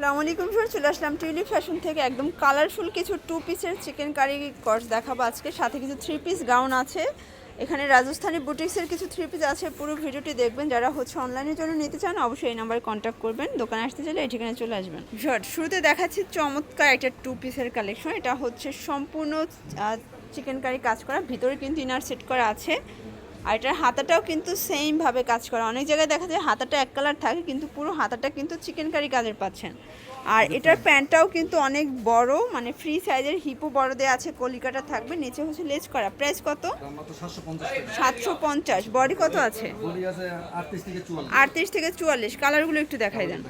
আসসালামু আলাইকুম স্যার চলে আসলাম টিউলিপ ফ্যাশন থেকে। একদম কালারফুল কিছু টু পিসের চিকেন কারি কর্স দেখাবো আজকে। সাথে কিছু থ্রি পিস গাউন আছে। এখানে রাজস্থানী বুটিক্সের কিছু থ্রি পিস আছে। পুরো ভিডিওটি দেখবেন। যারা হচ্ছে অনলাইনের জন্য নিতে চান, অবশ্যই এই নাম্বারে কন্ট্যাক্ট করবেন। দোকানে আসতে চাইলে এই ঠিকানায় চলে আসবেন। শর্ট শুরুতে দেখাচ্ছি চমৎকার একটা টু পিসের কালেকশন এটা হচ্ছে সম্পূর্ণ চিকেন কারি কাজ করা। ভিতরে কিন্তু ইনার সেট করা আছে। আর এটার হাতাটাও কিন্তু সেমভাবে কাজ করা। অনেক জায়গায় দেখা যায় হাতাটা এক কালার থাকে কিন্তু পুরো হাতাটা কিন্তু চিকেন কারি কাজের পাচ্ছেন। আর এটার প্যান্টটাও কিন্তু অনেক বড় মানে ফ্রি সাইজের হিপো বড় দেওয়া আছে কলিকাটা থাকবে নিচে হচ্ছে লেজ করা। প্রাইস কত? সাতশো পঞ্চাশ বডি কত আছে? আটত্রিশ থেকে চুয়াল্লিশ। কালারগুলো একটু দেখাই দেন।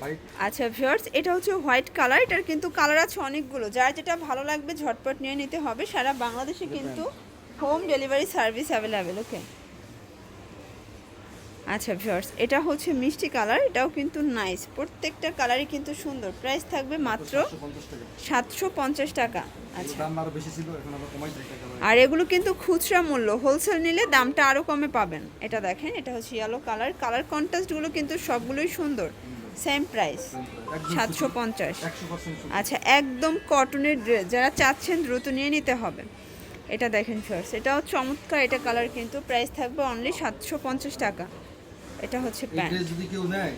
আচ্ছা ভিউয়ার্স এটা হচ্ছে হোয়াইট কালার এটার কিন্তু কালার আছে অনেকগুলো। যার যেটা ভালো লাগবে ঝটপট নিয়ে নিতে হবে। সারা বাংলাদেশে কিন্তু home delivery service available okay আচ্ছা ভিউয়ার্স এটা হচ্ছে মিষ্টি কালার এটাও কিন্তু নাইস প্রত্যেকটা কালারই কিন্তু সুন্দর। প্রাইস থাকবে মাত্র সাতশো পঞ্চাশ টাকা। আচ্ছা। আরও এগুলো কিন্তু খুচরা মূল্য। হোলসেল নিলে দামটা আরও কমে পাবেন। এটা দেখেন এটা হচ্ছে ইয়েলো কালার কালার কন্ট্রাস্টগুলো কিন্তু সবগুলোই সুন্দর। সেম প্রাইস সাতশো পঞ্চাশ। আচ্ছা একদম কটনের ড্রেস যারা চাচ্ছেন দ্রুত নিয়ে নিতে হবে। এটা দেখেন ফার্স্ট এটাও চমৎকার। এটা কালার কিন্তু প্রাইস থাকবে অনলি সাতশো পঞ্চাশ টাকা। এটা হচ্ছে প্যান্ট। যদি কেউ নেয়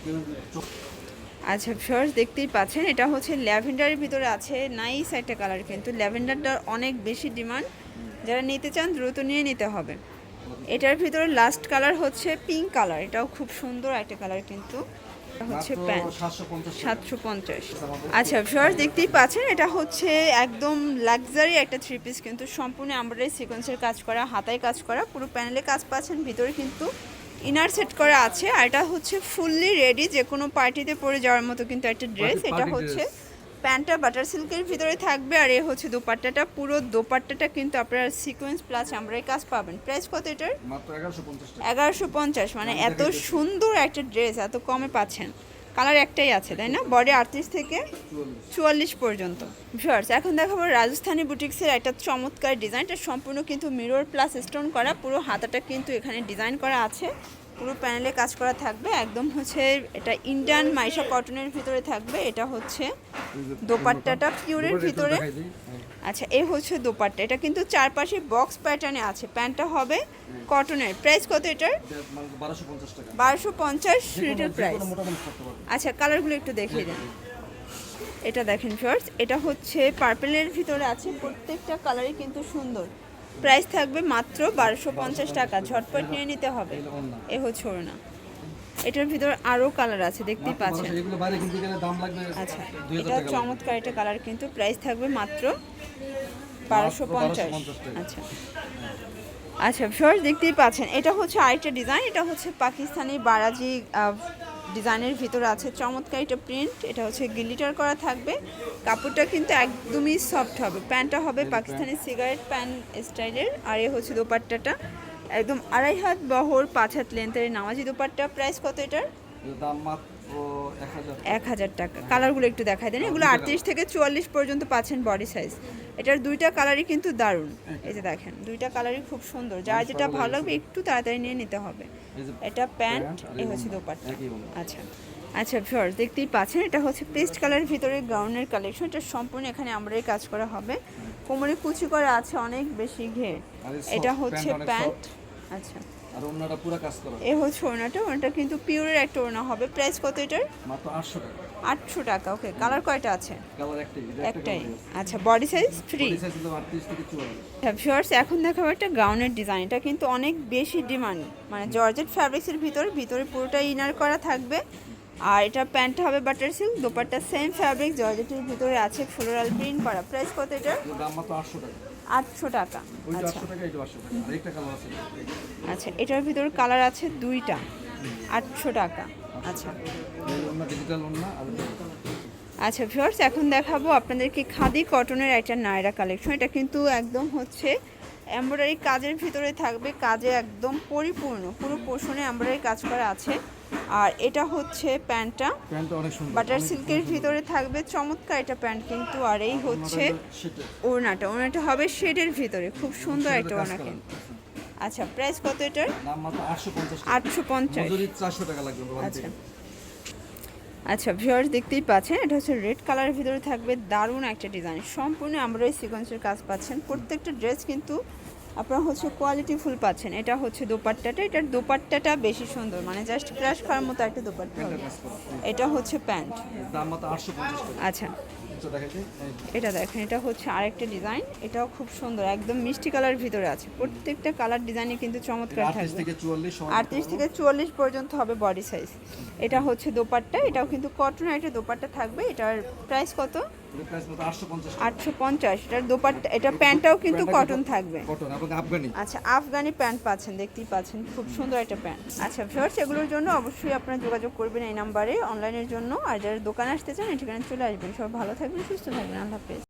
আচ্ছা ফার্স্ট দেখতেই পাচ্ছেন এটা হচ্ছে ল্যাভেন্ডারের ভিতরে আছে নাইস একটা কালার কিন্তু ল্যাভেন্ডারটার অনেক বেশি ডিমান্ড যারা নিতে চান দ্রুত নিয়ে নিতে হবে। এটার ভিতরে লাস্ট কালার হচ্ছে পিঙ্ক কালার এটাও খুব সুন্দর একটা কালার কিন্তু। এটা হচ্ছে প্যান্ট সাতশো পঞ্চাশ আচ্ছা ফার্স্ট দেখতেই পাচ্ছেন এটা হচ্ছে একদম লাক্সারি একটা থ্রি পিস কিন্তু সম্পূর্ণ এমব্রয়ডারি সিকোয়েন্সের কাজ করা হাতায় কাজ করা পুরো প্যানেলে কাজ পাচ্ছেন ভিতরে কিন্তু ইনার সেট করা আছে আর এটা হচ্ছে ফুললি রেডি যে কোনো পার্টিতে পরে যাওয়ার মতো কিন্তু একটা ড্রেস এটা হচ্ছে প্যান্টটা বাটার সিল্কের ভিতরে থাকবে আর এ হচ্ছে দোপাট্টাটা পুরো দোপাট্টাটা কিন্তু আপনার সিকোয়েন্স প্লাস আমরাই কাজ পাবেন। প্রাইস কত এটার? এগারোশো পঞ্চাশ মানে এত সুন্দর একটা ড্রেস এত কমে পাচ্ছেন। কালার একটাই আছে, তাই না? বডি আটত্রিশ থেকে চুয়াল্লিশ পর্যন্ত। ভিউয়ার্স এখন দেখাবো রাজস্থানী বুটিক্সের একটা চমৎকার ডিজাইনটা সম্পূর্ণ কিন্তু মিরর প্লাস স্টোন করা, পুরো হাতাটা কিন্তু এখানে ডিজাইন করা আছে। পুরো প্যানেলে কাজ করা থাকবে। একদম হচ্ছে এটা ইন্ডিয়ান মাইশা কটনের ভিতরে থাকবে। এটা হচ্ছে দোপাট্টাটা পিওরের ভিতরে। হ্যাঁ। আচ্ছা এই হচ্ছে দোপাট্টা। এটা কিন্তু চারপাশে বক্স প্যাটার্নে আছে। প্যান্টটা হবে কটনের। প্রাইস কত এটার? বারোশো পঞ্চাশ রিটেল প্রাইস আচ্ছা কালারগুলো একটু দেখিয়ে দেন। এটা দেখেন ফার্স্ট এটা হচ্ছে পার্পেলের ভিতরে আছে। প্রত্যেকটা কালারই কিন্তু সুন্দর। প্রাইস থাকবে মাত্র বারোশো পঞ্চাশ টাকা। ঝটপট নিয়ে নিতে হবে। এ হচ্ছে না এটার ভিতর আরও কালার আছে দেখতেই পাচ্ছেন। 1200 এগুলো বাইরে কিনতে গেলে দাম লাগবে আচ্ছা এটা চমৎকার একটা কালার কিন্তু প্রাইস থাকবে মাত্র বারোশো পঞ্চাশ। আচ্ছা। আচ্ছা ফার্স্ট দেখতেই পাচ্ছেন এটা হচ্ছে আরেকটা ডিজাইন এটা হচ্ছে পাকিস্তানি বারাজি ডিজাইনের ভিতরে আছে চমৎকার এটা প্রিন্ট এটা হচ্ছে গিলিটার করা থাকবে। কাপড়টা কিন্তু একদমই সফট হবে প্যান্টটা হবে পাকিস্তানি সিগারেট প্যান্ট স্টাইলের আর এ হচ্ছে দোপাট্টাটা। একদম আড়াই হাত বহর পাঁচ হাত লেন্থের নামাজি দোপাট্টা প্রাইস কত এটার? এক হাজার টাকা। কালারগুলো একটু দেখাই দেন। এগুলো আটত্রিশ থেকে চুয়াল্লিশ পর্যন্ত পাচ্ছেন বডি সাইজ এটার দুইটা কালারই কিন্তু দারুণ। এই যে। দেখেন দুইটা কালারই খুব সুন্দর। যার যেটা ভালো লাগবে একটু তাড়াতাড়ি নিয়ে নিতে হবে। এটা প্যান্ট এই এই হচ্ছে। দোপাট্টা। আচ্ছা। আচ্ছা ভিউয়ার্স দেখতেই পাচ্ছেন এটা হচ্ছে পেস্ট কালারের ভিতরে গাউনের কালেকশন এটা সম্পূর্ণ এখানে আমরাই কাজ করা হবে। কোমরে কুচি করা আছে অনেক বেশি ঘের। এটা হচ্ছে প্যান্ট আচ্ছা। আর অন্যটা পুরো কাজ করা এ হচ্ছে ওনাটা ওনাটা কিন্তু পিওরের একটা ওনা হবে। প্রাইস কত এটার? মাত্র আটশো টাকা। ওকে। কালার কয়টা আছে? কালার একটাই একটাই। আচ্ছা body size free body size থেকে ভিউয়ার্স এখন দেখাবো একটা গাউনের ডিজাইন এটা কিন্তু অনেক বেশি ডিমান্ড মানে জর্জেট ফ্যাব্রিক্সের ভিতরে ভিতরে পুরোটা ইনার করা থাকবে। আর এটা প্যান্টটা হবে butter silk dupatta same fabric জর্জেটের ভিতরে আছে ফ্লোরাল প্রিন্ট করা। প্রাইস কত এটা দাম মাত্র আটশো টাকা। আটশো টাকা। আচ্ছা। আচ্ছা এটার ভিতরে কালার আছে দুইটা। আটশো টাকা। আচ্ছা। আচ্ছা ভিউয়ার্স এখন দেখাবো আপনাদেরকে খাদি কটনের একটা নায়রা কালেকশন এটা কিন্তু একদম হচ্ছে এমব্রয়ডারি কাজের ভিতরে থাকবে কাজে একদম পরিপূর্ণ। পুরো পোষণে এমব্রয়ডারি কাজ করা আছে। আর এটা হচ্ছে প্যান্টটা। প্যান্টটা অনেক সুন্দর বাটার সিল্কের ভিতরে থাকবে চমৎকার এটা প্যান্ট কিন্তু আর এই হচ্ছে ওড়নাটা। ওড়নাটা হবে শেডের ভিতরে খুব সুন্দর একটা ওড়না কিন্তু। আচ্ছা প্রাইস কত এটার? আটশো পঞ্চাশ আচ্ছা। আচ্ছা ভিউয়ার্স দেখতেই পাচ্ছেন এটা হচ্ছে রেড কালারের ভিতরে থাকবে দারুণ একটা ডিজাইন সম্পূর্ণ আমরা সিকোয়েন্সের কাজ পাচ্ছেন। প্রত্যেকটা ড্রেস কিন্তু আপনারা হচ্ছে কোয়ালিটি ফুল পাচ্ছেন। এটা হচ্ছে দোপাট্টাটা। এটার দোপাট্টাটা বেশি সুন্দর। মানে জাস্ট ক্রাশ খাওয়ার মতো একটা দোপাট্টা এটা হচ্ছে প্যান্ট। আচ্ছা। এটা দেখেন এটা হচ্ছে আরেকটা ডিজাইন। এটাও খুব সুন্দর একদম মিষ্টি কালার ভিতরে আছে। প্রত্যেকটা কালার ডিজাইনই কিন্তু চমৎকার থাকবে। আটত্রিশ থেকে চুয়াল্লিশ পর্যন্ত হবে বডি সাইজ এটা হচ্ছে দোপাট্টা এটাও কিন্তু কটনের একটা দোপাট্টা থাকবে। এটার প্রাইস কত? আটশো পঞ্চাশ এটার দোপাট্টা এটা প্যান্টটাও কিন্তু কটন থাকবে। কটন আচ্ছা আফগানি প্যান্ট পাচ্ছেন দেখতেই পাচ্ছেন খুব সুন্দর একটা প্যান্ট। আচ্ছা ভিউয়ার্স এগুলোর জন্য অবশ্যই আপনারা যোগাযোগ করবেন এই নাম্বারে অনলাইনের জন্য। আর যারা দোকানে আসতে চান এই চলে আসবেন। সবাই ভালো থাকবেন। Tabii bu işte ben anlatayım.